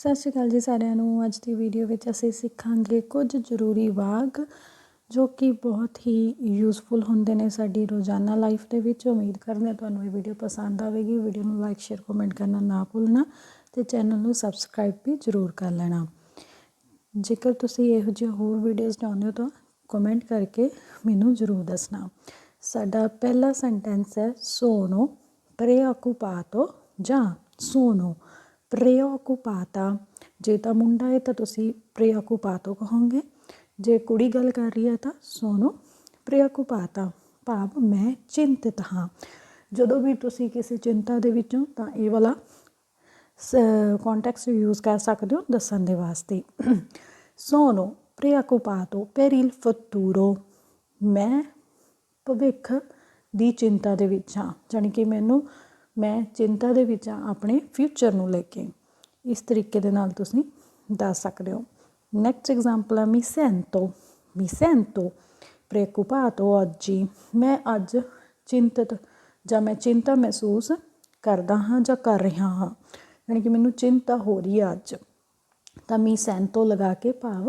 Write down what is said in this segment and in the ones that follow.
ਸਤਿ ਸ਼੍ਰੀ ਅਕਾਲ ਜੀ ਸਾਰਿਆਂ ਨੂੰ। ਅੱਜ ਦੀ ਵੀਡੀਓ ਵਿੱਚ ਅਸੀਂ ਸਿੱਖਾਂਗੇ ਕੁਝ ਜ਼ਰੂਰੀ ਵਾਕ ਜੋ ਕਿ ਬਹੁਤ ਹੀ ਯੂਸਫੁਲ ਹੁੰਦੇ ਨੇ ਸਾਡੀ ਰੋਜ਼ਾਨਾ ਲਾਈਫ ਦੇ ਵਿੱਚ। ਉਮੀਦ ਕਰਦੇ ਹਾਂ ਤੁਹਾਨੂੰ ਇਹ ਵੀਡੀਓ ਪਸੰਦ ਆਵੇਗੀ। ਵੀਡੀਓ ਨੂੰ ਲਾਈਕ ਸ਼ੇਅਰ ਕਮੈਂਟ ਕਰਨਾ ਨਾ ਭੁੱਲਣਾ ਤੇ ਚੈਨਲ ਨੂੰ ਸਬਸਕ੍ਰਾਈਬ ਵੀ ਜ਼ਰੂਰ ਕਰ ਲੈਣਾ। ਜੇਕਰ ਤੁਸੀਂ ਇਹੋ ਜਿਹੇ ਹੋਰ ਵੀਡੀਓਜ਼ ਚਾਹੁੰਦੇ ਹੋ ਤਾਂ ਕਮੈਂਟ ਕਰਕੇ ਮੈਨੂੰ ਜ਼ਰੂਰ ਦੱਸਣਾ। ਸਾਡਾ ਪਹਿਲਾ ਸੈਂਟੈਂਸ ਹੈ ਸੋਨੋ preoccupato ਜਾਂ ਸੋਨੋ preoccupata ਜੇ ਤਾਂ ਮੁੰਡਾ ਹੈ ਤਾਂ ਤੁਸੀਂ ਪ੍ਰੇਆ preoccupato ਕਹੋਗੇ। ਜੇ ਕੁੜੀ ਗੱਲ ਕਰ ਰਹੀ ਹੈ ਤਾਂ ਸੋਨੋ preoccupata ਭਾਵ ਮੈਂ ਚਿੰਤਤ ਹਾਂ। ਜਦੋਂ ਵੀ ਤੁਸੀਂ ਕਿਸੇ ਚਿੰਤਾ ਦੇ ਵਿੱਚੋਂ ਤਾਂ ਇਹ ਵਾਲਾ ਕੰਟੈਕਸਟ ਯੂਜ਼ ਕਰ ਸਕਦੇ ਹੋ ਦੱਸਣ ਦੇ ਵਾਸਤੇ। ਸੋਨੋ preoccupato per il futuro ਮੈਂ ਭਵਿੱਖ ਦੀ ਚਿੰਤਾ ਦੇ ਵਿੱਚ ਹਾਂ। ਜਾਣੀ ਕਿ ਮੈਨੂੰ ਮੈਂ ਚਿੰਤਾ ਦੇ ਵਿੱਚ ਹਾਂ ਆਪਣੇ ਫਿਊਚਰ ਨੂੰ ਲੈ ਕੇ। ਇਸ ਤਰੀਕੇ ਦੇ ਨਾਲ ਤੁਸੀਂ ਦੱਸ ਸਕਦੇ ਹੋ। ਨੈਕਸਟ ਐਗਜ਼ਾਮਪਲ ਹੈ mi sento mi sento preoccupato oggi ਮੈਂ ਅੱਜ ਚਿੰਤਤ, ਜਾਂ ਮੈਂ ਚਿੰਤਾ ਮਹਿਸੂਸ ਕਰਦਾ ਹਾਂ ਜਾਂ ਕਰ ਰਿਹਾ ਹਾਂ। ਯਾਨੀ ਕਿ ਮੈਨੂੰ ਚਿੰਤਾ ਹੋ ਰਹੀ ਹੈ ਅੱਜ। ਤਾਂ mi sento ਲਗਾ ਕੇ ਭਾਵ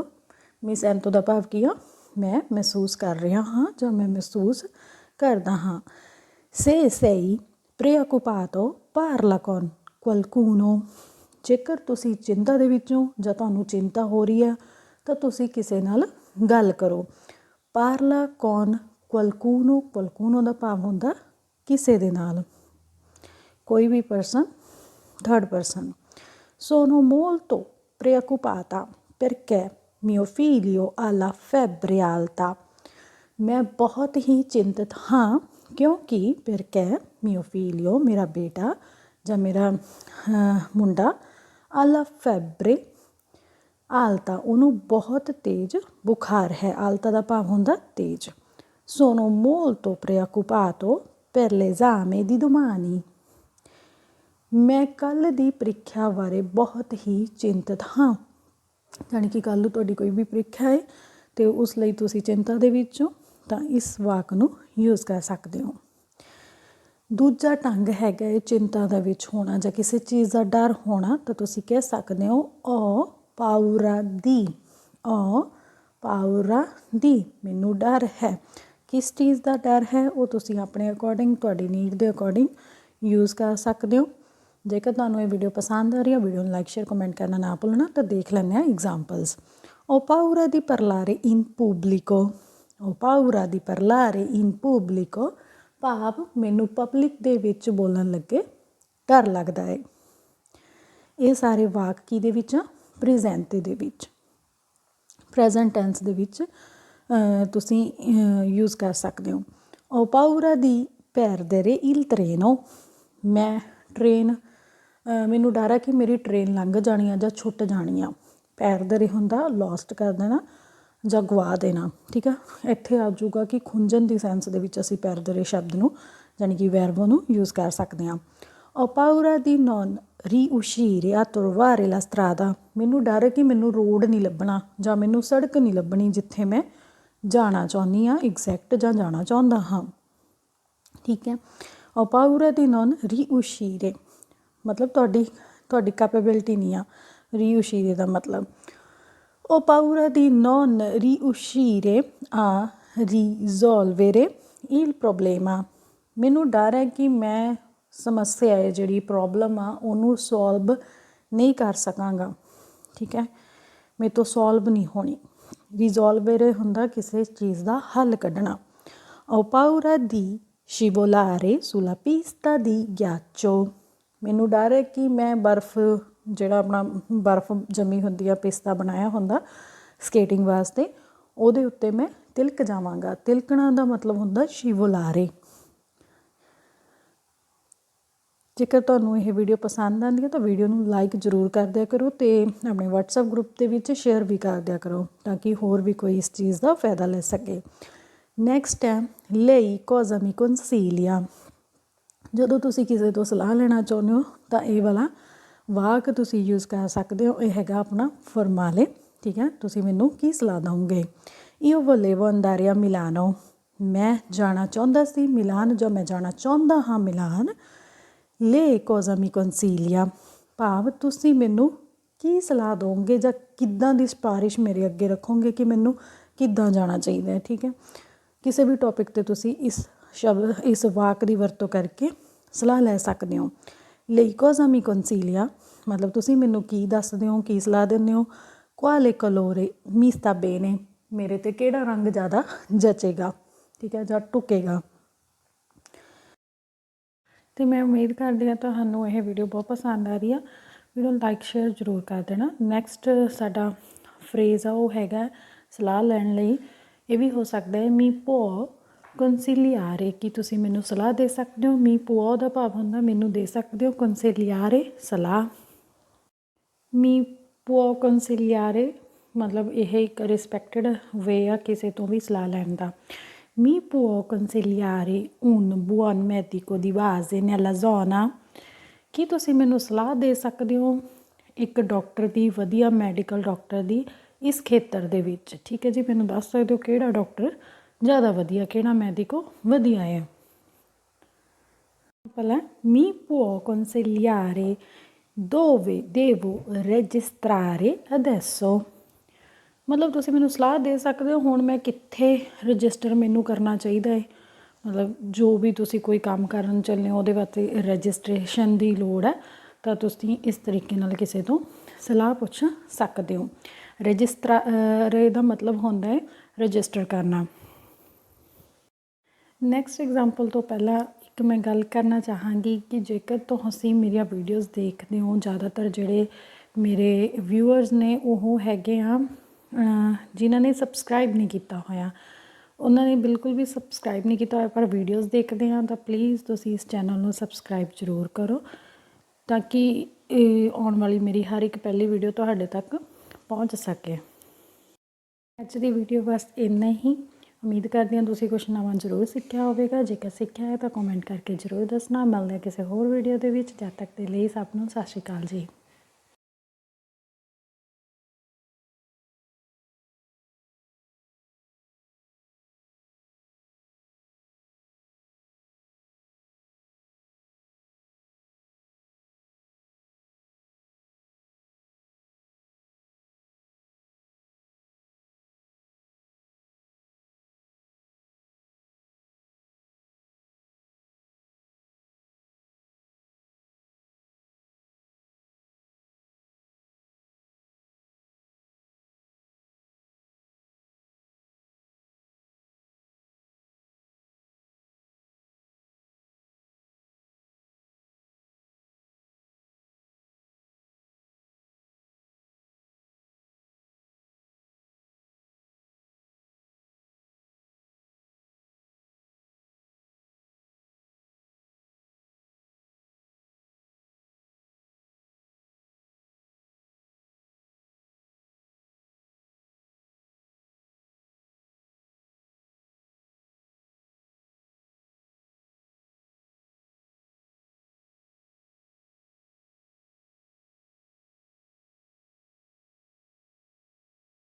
mi sento ਦਾ ਭਾਵ ਕੀ ਆ? ਮੈਂ ਮਹਿਸੂਸ ਕਰ ਰਿਹਾ ਹਾਂ ਜਾਂ ਮੈਂ ਮਹਿਸੂਸ ਕਰਦਾ ਹਾਂ। ਸੇ ਸਹੀ preoccupato? Parla con qualcuno? ਜੇਕਰ ਤੁਸੀਂ ਚਿੰਤਾ ਦੇ ਵਿੱਚੋਂ ਜਾਂ ਤੁਹਾਨੂੰ ਚਿੰਤਾ ਹੋ ਰਹੀ ਹੈ, ਤਾਂ ਤੁਸੀਂ ਕਿਸੇ ਨਾਲ ਗੱਲ ਕਰੋ। ਪਾਰਲਾ ਕੌਣ ਕੁਲਕੂਨੋ ਕੁਲਕੂਨੋ ਦਾ ਭਾਵ ਹੁੰਦਾ ਕਿਸੇ ਦੇ ਨਾਲ। ਕੋਈ ਵੀ person third person sono molto preoccupata perché mio figlio ha la febbre alta ਮੈਂ ਬਹੁਤ ਹੀ ਚਿੰਤਤ ਹਾਂ ਕਿਉਂਕਿ perché mio figlio ਮੇਰਾ ਬੇਟਾ ਜਾਂ ਮੇਰਾ ਮੁੰਡਾ ਆਲਾ ਫੈਬਰੇ ਆਲਤਾ, ਉਹਨੂੰ ਬਹੁਤ ਤੇਜ਼ ਬੁਖਾਰ ਹੈ। ਆਲਤਾ ਦਾ ਭਾਵ ਹੁੰਦਾ ਤੇਜ਼। sono molto preoccupato per l'esame di domani ਮੈਂ ਕੱਲ ਦੀ ਪ੍ਰੀਖਿਆ ਬਾਰੇ ਬਹੁਤ ਹੀ ਚਿੰਤਤ ਹਾਂ। ਯਾਨੀ ਕਿ ਕੱਲ ਨੂੰ ਤੁਹਾਡੀ ਕੋਈ ਵੀ ਪ੍ਰੀਖਿਆ ਹੈ ਤੇ ਉਸ ਲਈ ਤੁਸੀਂ ਚਿੰਤਾ ਦੇ ਵਿੱਚ ਹੋ। ਤਾਂ ਇਸ ਵਾਕ ਨੂੰ ਯੂਜ਼ ਕਰ ਸਕਦੇ ਹੋ। ਦੂਜਾ ਢੰਗ ਹੈਗਾ ਇਹ ਚਿੰਤਾ ਦਾ ਵਿੱਚ ਹੋਣਾ ਜਾਂ ਕਿਸੇ ਚੀਜ਼ ਦਾ ਡਰ ਹੋਣਾ ਤਾਂ ਤੁਸੀਂ ਕਹਿ ਸਕਦੇ ਹੋ ਓ ਪਾਉਰਾ ਦੀ ਓ ਪਾਉਰਾ ਦੀ ਮੈਨੂੰ ਡਰ ਹੈ। ਕਿਸ ਚੀਜ਼ ਦਾ ਡਰ ਹੈ, ਉਹ ਤੁਸੀਂ ਆਪਣੇ ਅਕੋਰਡਿੰਗ ਤੁਹਾਡੀ ਨੀਡ ਦੇ ਅਕੋਰਡਿੰਗ ਯੂਜ਼ ਕਰ ਸਕਦੇ ਹੋ। ਜੇਕਰ ਤੁਹਾਨੂੰ ਇਹ ਵੀਡੀਓ ਪਸੰਦ ਆ ਰਹੀ ਹੈ ਵੀਡੀਓ ਨੂੰ ਲਾਈਕ ਸ਼ੇਅਰ ਕਮੈਂਟ ਕਰਨਾ ਨਾ ਭੁੱਲਣਾ ਤਾਂ ਦੇਖ ਲੈਂਦੇ ਆ ਐਗਜ਼ਾਮਪਲਸ ਓ ਪਾਉਰਾ ਦੀ ਪਰਲਾਰੇ ਇਨ ਪੂਬਲਿਕੋ ਓ ਪਾਉਰਾ ਦੀ ਪਰਲਾਰੇ ਇਨ ਪੂਬਲਿਕੋ ਭਾਵ ਮੈਨੂੰ ਪਬਲਿਕ ਦੇ ਵਿੱਚ ਬੋਲਣ ਲੱਗੇ, ਡਰ ਲੱਗਦਾ ਹੈ ਇਹ ਸਾਰੇ ਵਾਕ ਕੀ ਦੇ ਵਿੱਚ ਪ੍ਰੈਜ਼ੈਂਟ ਦੇ ਵਿੱਚ। ਪ੍ਰੈਜ਼ੈਂਟ ਟੈਂਸ ਦੇ ਵਿੱਚ ਤੁਸੀਂ ਯੂਜ਼ ਕਰ ਸਕਦੇ ਹੋ। ਓ ਪਾਉਰਾ ਦੀ perdere il treno ਮੈਂ ਟ੍ਰੇਨ ਮੈਨੂੰ ਡਰ ਹੈ ਕਿ ਮੇਰੀ ਟ੍ਰੇਨ ਲੰਘ ਜਾਣੀ ਆ ਜਾਂ ਛੁੱਟ ਜਾਣੀ ਆ। Perdere ਹੁੰਦਾ ਲੋਸਟ ਕਰ ਦੇਣਾ। ਜਾਂ ਗਵਾ ਦੇਣਾ, ਠੀਕ ਆ? ਇੱਥੇ ਆ ਜਾਊਗਾ ਕਿ ਖੁੰਝਣ ਦੀ ਸੈਂਸ ਦੇ ਵਿੱਚ ਅਸੀਂ perdere ਸ਼ਬਦ ਨੂੰ ਯਾਨੀ ਕਿ ਵੈਰਬੋ ਨੂੰ ਯੂਜ਼ ਕਰ ਸਕਦੇ ਹਾਂ। ਹੋ ਦੀ ਨੌਨ, ਰੀ riuscire a trovare la strada ਮੈਨੂੰ ਡਰ ਹੈ ਕਿ ਮੈਨੂੰ ਰੋਡ ਨਹੀਂ ਲੱਭਣਾ, ਜਾਂ ਮੈਨੂੰ ਸੜਕ ਨਹੀਂ ਲੱਭਣੀ ਜਿੱਥੇ ਮੈਂ ਜਾਣਾ ਚਾਹੁੰਦੀ ਆ ਐਗਜ਼ੈਕਟ ਜਾਂ ਜਾਣਾ ਚਾਹੁੰਦਾ ਹਾਂ। ਠੀਕ ਹੈ? ਹੋ ਦੀ ਨੌਨ, ਰੀ ਉਸ਼ੀਰੇ ਮਤਲਬ ਤੁਹਾਡੀ ਤੁਹਾਡੀ ਕੈਪੇਬਿਲਿਟੀ ਨਹੀਂ ਆ। ਰੀ ਉਸ਼ੀਰੇ ਦਾ ਮਤਲਬ। Ho paura di non riuscire a risolvere il problema ਮੈਨੂੰ ਡਰ ਹੈ ਕਿ ਮੈਂ ਸਮੱਸਿਆ ਹੈ ਜਿਹੜੀ ਪ੍ਰੋਬਲਮ ਆ ਉਹਨੂੰ ਸੋਲਵ ਨਹੀਂ ਕਰ ਸਕਾਂਗਾ ਠੀਕ ਹੈ ਮੇਰੇ ਤੋਂ ਸੋਲਵ ਨਹੀਂ ਹੋਣੀ ਰਿਜ਼ੋਲਵਰ ਹੁੰਦਾ ਕਿਸੇ ਚੀਜ਼ ਦਾ ਹੱਲ ਕੱਢਣਾ ho paura di scivolare sulla pista di ghiaccio ਮੈਨੂੰ ਡਰ ਹੈ ਕਿ ਮੈਂ ਬਰਫ਼ ਜਿਹੜਾ ਆਪਣਾ ਬਰਫ਼ ਜੰਮੀ ਹੁੰਦੀ ਆ, ਪਿਸਤਾ ਬਣਾਇਆ ਹੁੰਦਾ ਸਕੇਟਿੰਗ ਵਾਸਤੇ, ਉਹਦੇ ਉੱਤੇ ਮੈਂ ਤਿਲਕ ਜਾਵਾਂਗਾ। ਤਿਲਕਣਾ ਦਾ ਮਤਲਬ ਹੁੰਦਾ ਸ਼ਿਵਲਾਰੇ। ਜੇਕਰ ਤੁਹਾਨੂੰ ਇਹ ਵੀਡੀਓ ਪਸੰਦ ਆਉਂਦੀ ਹੈ ਤਾਂ ਵੀਡੀਓ ਨੂੰ ਲਾਈਕ ਜ਼ਰੂਰ ਕਰ ਦਿਆ ਕਰੋ ਤੇ ਆਪਣੇ WhatsApp ਗਰੁੱਪ ਦੇ ਵਿੱਚ ਸ਼ੇਅਰ ਵੀ ਕਰ ਦਿਆ ਕਰੋ, ਤਾਂ ਕਿ ਹੋਰ ਵੀ ਕੋਈ ਇਸ ਚੀਜ਼ ਦਾ ਫਾਇਦਾ ਲੈ ਸਕੇ। ਨੈਕਸਟ ਹੈ, ਲਈ ਕੋਜ਼ਾ ਮੀ ਕੰਸੀਲੀਆ ਜਦੋਂ ਤੁਸੀਂ ਕਿਸੇ ਤੋਂ ਸਲਾਹ ਲੈਣਾ ਚਾਹੁੰਦੇ ਹੋ, ਤਾਂ ਇਹ ਵਾਲਾ ਵਾਕ ਤੁਸੀਂ ਯੂਜ਼ ਕਰ ਸਕਦੇ ਹੋ, ਇਹ ਹੈਗਾ ਆਪਣਾ ਫਰਮਾਲੇ, ਠੀਕ ਹੈ? ਤੁਸੀਂ ਮੈਨੂੰ ਕੀ ਸਲਾਹ ਦਵੋਗੇ? Io volevo andare a Milano. ਮੈਂ ਜਾਣਾ ਚਾਹੁੰਦਾ ਸੀ ਮਿਲਾਨ, ਜਾਂ ਮੈਂ ਜਾਣਾ ਚਾਹੁੰਦਾ ਹਾਂ ਮਿਲਾਨ। ਲੇ cosa mi consiglia? ਭਾਵ, ਤੁਸੀਂ ਮੈਨੂੰ ਕੀ ਸਲਾਹ ਦੋਗੇ ਜਾਂ ਕਿੱਦਾਂ ਦੀ ਸਿਫਾਰਿਸ਼ ਮੇਰੇ ਅੱਗੇ ਰੱਖੋਗੇ ਕਿ ਮੈਨੂੰ ਕਿੱਦਾਂ ਜਾਣਾ ਚਾਹੀਦਾ ਹੈ? ਠੀਕ ਹੈ? ਕਿਸੇ ਵੀ ਟੌਪਿਕ ਤੇ ਤੁਸੀਂ ਇਸ ਸ਼ਬਦ, ਇਸ ਵਾਕ ਦੀ ਵਰਤੋਂ ਕਰਕੇ ਸਲਾਹ ਲੈ ਸਕਦੇ ਹੋ। ਲਈ ਕੋਜ਼ਾ ਮੀ consiglia ਮਤਲਬ ਤੁਸੀਂ ਮੈਨੂੰ ਕੀ ਦੱਸਦੇ ਹੋ, ਕੀ ਸਲਾਹ ਦਿੰਦੇ ਹੋ? quale colore mi sta bene ਮੇਰੇ ਤੇ ਕਿਹੜਾ ਰੰਗ ਜ਼ਿਆਦਾ ਜਚੇਗਾ? ਠੀਕ ਹੈ, ਜਾਂ ਟੁਕੇਗਾ? ਤੇ ਮੈਂ ਉਮੀਦ ਕਰਦੀ ਹਾਂ ਤੁਹਾਨੂੰ ਇਹ ਵੀਡੀਓ ਬਹੁਤ ਪਸੰਦ ਆ ਰਹੀ ਆ। ਵੀਡੀਓ ਲਾਈਕ ਸ਼ੇਅਰ ਜ਼ਰੂਰ ਕਰ ਦੇਣਾ। ਨੈਕਸਟ ਸਾਡਾ ਫਰੇਜ਼ ਆ, ਉਹ ਹੈਗਾ ਸਲਾਹ ਲੈਣ ਲਈ। ਇਹ ਵੀ ਹੋ ਸਕਦਾ ਹੈ, ਮੀ ਭੋ ਕੰਸੀਲੀਆਰੇ, ਕੀ ਤੁਸੀਂ ਮੈਨੂੰ ਸਲਾਹ ਦੇ ਸਕਦੇ ਹੋ? ਮੀ ਪੂਆ ਦਾ ਭਾਵ ਹੁੰਦਾ, ਮੈਨੂੰ ਦੇ ਸਕਦੇ ਹੋ ਕੰਸੀਲੀਆਰੇ ਸਲਾਹ? ਮੀ ਪੁਓ ਕੰਸੀਲੀਆਰੇ ਮਤਲਬ ਇਹ ਇੱਕ ਰਿਸਪੈਕਟਡ ਵੇ ਆ ਕਿਸੇ ਤੋਂ ਵੀ ਸਲਾਹ ਲੈਣ ਦਾ। mi può consigliare un buon medico di base nella zona ਕੀ ਤੁਸੀਂ ਮੈਨੂੰ ਸਲਾਹ ਦੇ ਸਕਦੇ ਹੋ ਇੱਕ ਡਾਕਟਰ ਦੀ, ਵਧੀਆ ਮੈਡੀਕਲ ਡਾਕਟਰ ਦੀ ਇਸ ਖੇਤਰ ਦੇ ਵਿੱਚ? ਠੀਕ ਹੈ ਜੀ, ਮੈਨੂੰ ਦੱਸ ਸਕਦੇ ਹੋ ਕਿਹੜਾ ਡਾਕਟਰ ਜ਼ਿਆਦਾ ਵਧੀਆ ਕਿਹੜਾ ਮੈਡੀਕੋ ਵਧੀਆ ਹੈ ਪਹਿਲਾਂ mi può consigliare dove devo registrare adesso ਮਤਲਬ ਤੁਸੀਂ ਮੈਨੂੰ ਸਲਾਹ ਦੇ ਸਕਦੇ ਹੋ, ਹੁਣ ਮੈਂ ਕਿੱਥੇ ਰਜਿਸਟਰ ਮੈਨੂੰ ਕਰਨਾ ਚਾਹੀਦਾ ਹੈ ਮਤਲਬ ਜੋ ਵੀ ਤੁਸੀਂ ਕੋਈ ਕੰਮ ਕਰਨ ਚੱਲੇ ਹੋ, ਉਹਦੇ ਵਾਸਤੇ ਰਜਿਸਟ੍ਰੇਸ਼ਨ ਦੀ ਲੋੜ ਹੈ ਤਾਂ ਤੁਸੀਂ ਇਸ ਤਰੀਕੇ ਨਾਲ ਕਿਸੇ ਤੋਂ ਸਲਾਹ ਪੁੱਛ ਸਕਦੇ ਹੋ। ਰਜਿਸਟਰ ਦਾ ਮਤਲਬ ਹੁੰਦਾ ਹੈ ਰਜਿਸਟਰ ਕਰਨਾ। ਨੈਕਸਟ ਐਗਜ਼ਾਮਪਲ ਤੋਂ ਪਹਿਲਾਂ ਇੱਕ ਮੈਂ ਗੱਲ ਕਰਨਾ ਚਾਹਾਂਗੀ ਕਿ ਜੇਕਰ ਤੁਸੀਂ ਮੇਰੀਆਂ ਵੀਡੀਓਜ਼ ਦੇਖਦੇ ਹੋ, ਜ਼ਿਆਦਾਤਰ ਜਿਹੜੇ ਮੇਰੇ ਵਿਊਅਰਸ ਨੇ ਉਹ ਹੈਗੇ ਆ ਜਿਨ੍ਹਾਂ ਨੇ ਸਬਸਕ੍ਰਾਈਬ ਨਹੀਂ ਕੀਤਾ ਹੋਇਆ। ਉਹਨਾਂ ਨੇ ਬਿਲਕੁਲ ਵੀ ਸਬਸਕ੍ਰਾਈਬ ਨਹੀਂ ਕੀਤਾ ਹੋਇਆ, ਪਰ ਵੀਡੀਓਜ਼ ਦੇਖਦੇ ਆ, ਤਾਂ ਪਲੀਜ਼ ਤੁਸੀਂ ਇਸ ਚੈਨਲ ਨੂੰ ਸਬਸਕ੍ਰਾਈਬ ਜ਼ਰੂਰ ਕਰੋ ਤਾਂ ਕਿ ਆਉਣ ਵਾਲੀ ਮੇਰੀ ਹਰ ਇੱਕ ਪਹਿਲੀ ਵੀਡੀਓ ਤੁਹਾਡੇ ਤੱਕ ਪਹੁੰਚ ਸਕੇ। ਅੱਜ ਦੀ ਵੀਡੀਓ ਬਸ ਇੰਨਾ ਹੀ। ਉਮੀਦ ਕਰਦੀ ਹਾਂ ਤੁਸੀਂ ਕੁਝ ਨਵਾਂ ਜ਼ਰੂਰ ਸਿੱਖਿਆ ਹੋਵੇਗਾ। ਜੇਕਰ ਸਿੱਖਿਆ ਹੈ ਤਾਂ ਕਮੈਂਟ ਕਰਕੇ ਜ਼ਰੂਰ ਦੱਸਣਾ। ਮਿਲਦੇ ਹਾਂ ਕਿਸੇ ਹੋਰ ਵੀਡੀਓ ਦੇ ਵਿੱਚ। ਜਦ ਤੱਕ ਦੇ ਲਈ ਸਭ ਨੂੰ ਸਤਿ ਸ਼੍ਰੀ ਅਕਾਲ ਜੀ।